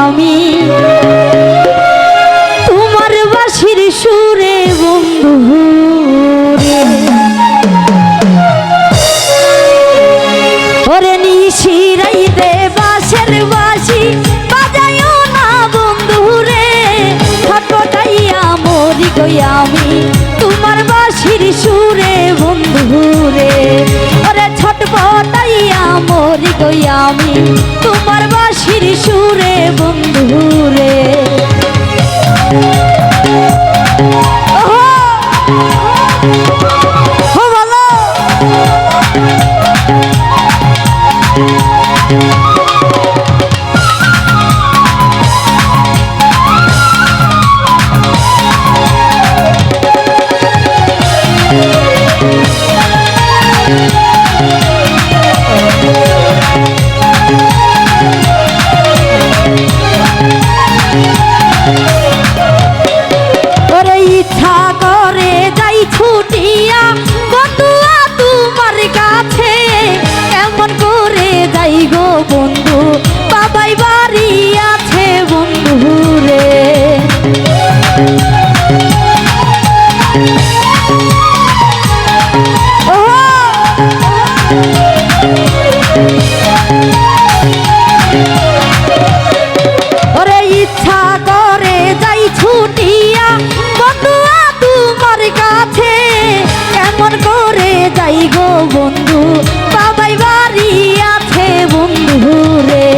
আমি। তোমার বাসির সুরে বন্ধু ওরে নিশিরাই দে বাসের বাসি বাজায়ও রে। ছটপটাইয়া মরি গই আমি, তোমার বাসির সুরে বন্ধু রে। ওরে ছটপটাইয়া মরি গই আমি তোমার বাসির সুরে বন্ধু কাছে কেমন করে যাই গো বন্ধু? বাবাই বাড়ি আছে বন্ধু রে।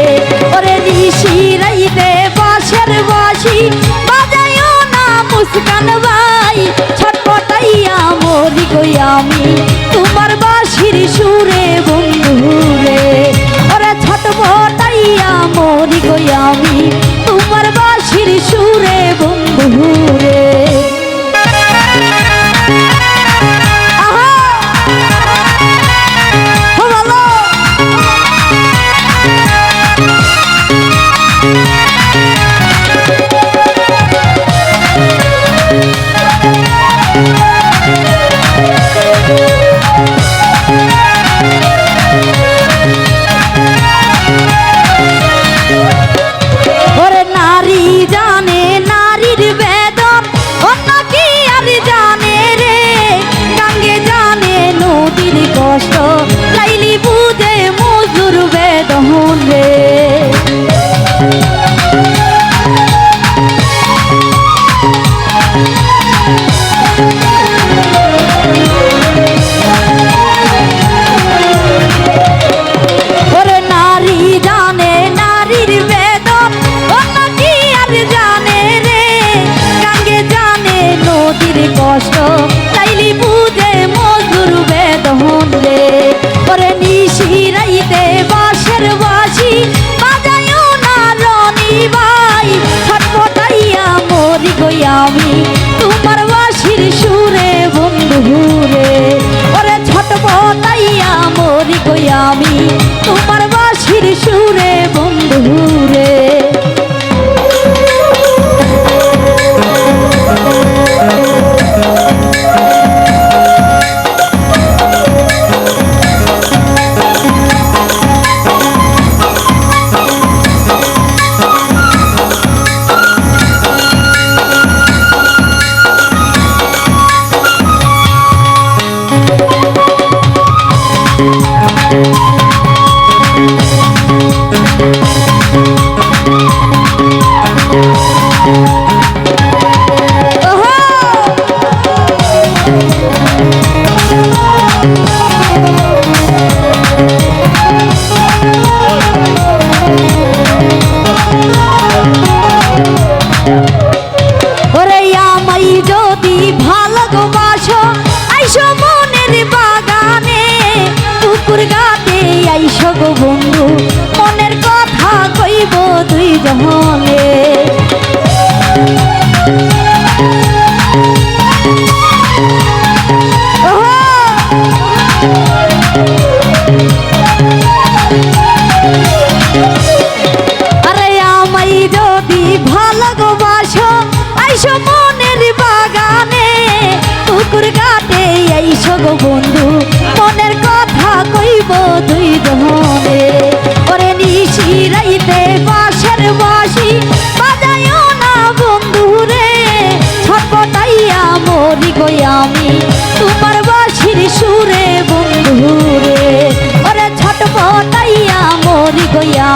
ওরে ঋষি রাইতে বাসের বাসি, বাজাইও না মুস্কান ভাই। ছটপটাইয়া মরি গই আমি, তোমার বাসির সুরে বন্ধু রে। ওরে ছটপটাইয়া মরি গই আমি ভাই ছটপটাইয়া মরি গই আমি। তোমার বাসির সুরে, বন্ধু রে ওরে ছটপটাইয়া মরি গই আমি। আইসো গো বন্ধু মনের কথা কইব দুই জহলে 거야